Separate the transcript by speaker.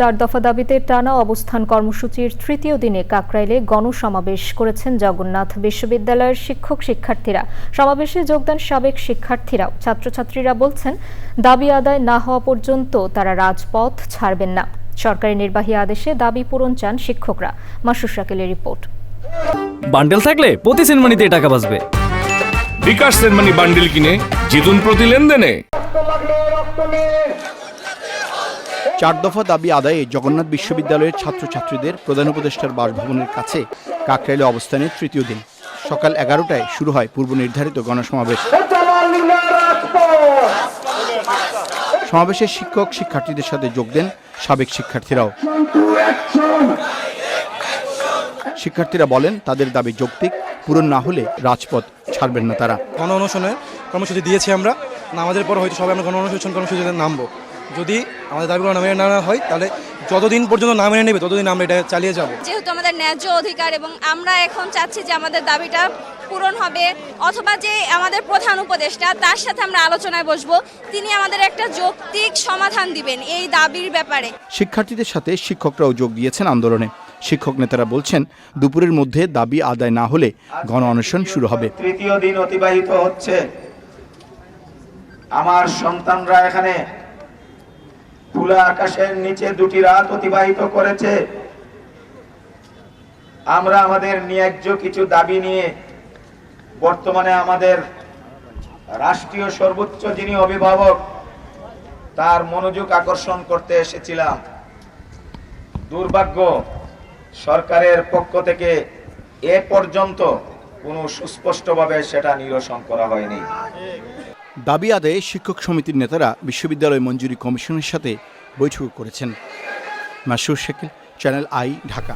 Speaker 1: চার দফা দাবিতে টানা অবস্থান কর্মসূচির তৃতীয় দিনে কাকরাইলে গণসমাবেশ করেছেন জগন্নাথ বিশ্ববিদ্যালয়ের শিক্ষক শিক্ষার্থীরা। সমাবেশে যোগদান সাবেক শিক্ষার্থীরাও। ছাত্রছাত্রীরা বলছেন দাবি আদায় না হওয়া পর্যন্ত তারা রাজপথ ছাড়বেন না। সরকারি নির্বাহী আদেশে দাবি পূরণ চান শিক্ষকরা। মাসুর শাকিলের রিপোর্ট।
Speaker 2: বান্ডেল থাকলে প্রতি সিনেমানিতে টাকা বাঁচবে।
Speaker 3: বিকাশ সেনমানি বান্ডিল কিনে জিতুন প্রতি লেনদেনে।
Speaker 4: চার দফা দাবি আদায়ে জগন্নাথ বিশ্ববিদ্যালয়ের ছাত্রছাত্রীদের প্রধান উপদেষ্টার বাসভবনের কাছে কাকরাইলে অবস্থানের তৃতীয় দিন। সকাল এগারোটায় শুরু হয় পূর্ব নির্ধারিত গণসমাবেশ। সমাবেশে শিক্ষক শিক্ষার্থীদের সাথে যোগ দেন সাবেক শিক্ষার্থীরাও। শিক্ষার্থীরা বলেন, তাদের দাবি যৌক্তিক, পূরণ না হলে রাজপথ ছাড়বেন না তারা।
Speaker 5: গণ অনুশীলনে কর্মসূচি দিয়েছি আমরা। নামাজের পর হয়তো সবাই আমরা গণ অনুশীলন কর্মসূচিতে নামবো। যদি আমাদের দাবিগুলো না মেনে নেওয়া হয় তাহলে যতদিন পর্যন্ত না মেনে নেবে ততদিন আমরা এটা চালিয়ে যাব।
Speaker 6: যেহেতু আমাদের ন্যায্য অধিকার এবং আমরা এখন চাচ্ছি যে আমাদের দাবিটা পূরণ হবে অথবা যে আমাদের প্রধান উপদেষ্টা তার সাথে আমরা আলোচনায় বসবো তিনি আমাদের একটা যৌক্তিক সমাধান দিবেন এই দাবির ব্যাপারে।
Speaker 4: শিক্ষার্থীদের সাথে শিক্ষকরাও যোগ দিয়েছেন আন্দোলনে। শিক্ষক নেতারা বলছেন দুপুরের মধ্যে দাবি আদায় না হলে গণ অনশন শুরু হবে।
Speaker 7: তৃতীয় দিন অতিবাহিত হচ্ছে। আমার সন্তানরা এখানে খোলা আকাশের নিচে দুটি রাত অতিবাহিত করেছে। আমরা আমাদের ন্যায্য কিছু দাবি নিয়ে বর্তমানে আমাদের রাষ্ট্রীয় সর্বোচ্চ যিনি অভিভাবক, তার মনোযোগ আকর্ষণ করতে এসেছিলাম। দুর্ভাগ্য, সরকারের পক্ষ থেকে এ পর্যন্ত কোনো সুস্পষ্টভাবে সেটা নিরসন করা হয়নি।
Speaker 4: দাবি আদায়ে শিক্ষক সমিতির নেতারা বিশ্ববিদ্যালয় মঞ্জুরি কমিশনের সাথে বৈঠক করেছেন। Masur Sheikh channel I, Dhaka.